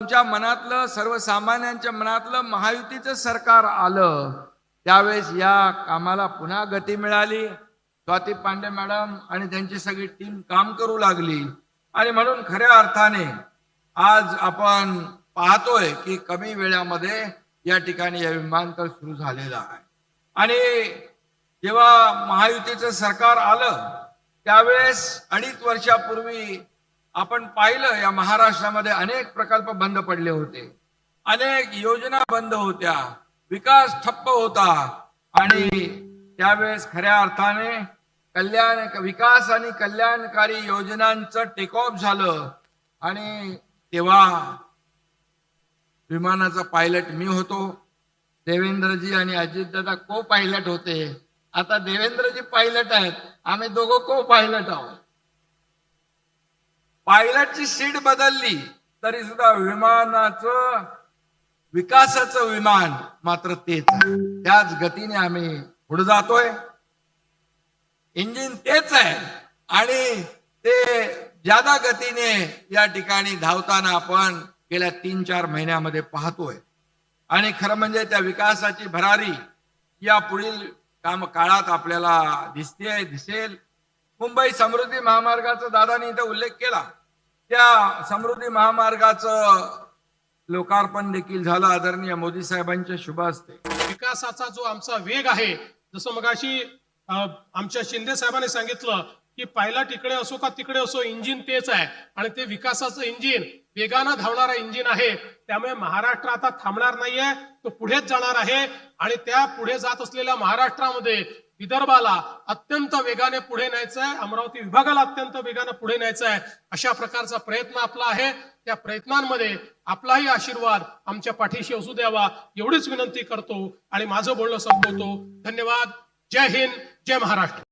तुमच्या मनातलं सर्वसामान्यांच्या मनातलं महायुतीचं सरकार आलं त्यावेळेस या कामाला पुन्हा गती मिळाली. स्वाती पांडे मॅडम आणि त्यांची सगळी टीम काम करू लागली. आणि म्हणून खऱ्या अर्थाने आज आपण पाहतोय की कमी वेळामध्ये या ठिकाणी हे विमानतळ सुरू झालेलं आहे. आणि जेव्हा महायुतीचं सरकार आलं त्यावेळेस अडीच वर्षापूर्वी आपण पाहिलं या महाराष्ट्रामध्ये अनेक प्रकल्प बंद पडले होते. अनेक योजना बंद होत्या. विकास ठप्प होता. आणि त्यावेळेस खऱ्या अर्थाने कल्याण विकास आणि कल्याणकारी योजनांचं टेकऑफ झालं. आणि तेव्हा विमानाचा पायलट मी होतो. देवेंद्रजी आणि अजितदादा को पायलट होते. आता देवेंद्रजी पायलट आहेत. आम्ही दोघं को पायलट आहोत. पायलटची सीट बदलली तरी सुद्धा विमानाचं विकासाचं विमान मात्र तेच आहे. त्याच गतीने आम्ही पुढे जातोय. इंजिन तेच आहे. आणि ते ज्यादा गतीने या ठिकाणी धावताना आपण गेल्या तीन चार महिन्यामध्ये पाहतोय. आणि खरं म्हणजे त्या विकासाची भरारी या पुढील काम काळात आपल्याला दिसते दिसेल. मुंबई समृद्धी महामार्गाचा दादानी इथं उल्लेख केला. त्या समृद्धी महामार्गाचं लोकार्पण देखील झालं आदरणीय मोदी साहेबांच्या शुभ असते विकासाचा जो आमचा वेग आहे जसं मगाशी आमच्या शिंदे साहेबांनी सांगितलं की पहिला तिकडे असो का तिकडे असो इंजिन तेच आहे. आणि ते विकासाचं इंजिन वेगानं धावणारा इंजिन आहे. त्यामुळे महाराष्ट्र आता थांबणार नाहीये तो पुढेच जाणार आहे. आणि त्या पुढे जात असलेल्या महाराष्ट्रामध्ये विदर्भाला अत्यंत वेगाने पुढे न्यायचं आहे अमरावती विभागाला अत्यंत वेगाने पुढे न्यायचं आहे अशा प्रकारचा प्रयत्न आपला आहे. त्या प्रयत्नांमध्ये आपलाही आशीर्वाद आमच्या पाठीशी असू द्यावा एवढीच विनंती करतो आणि माझं बोलणं संपवतो. धन्यवाद. जय हिंद. जय महाराष्ट्र.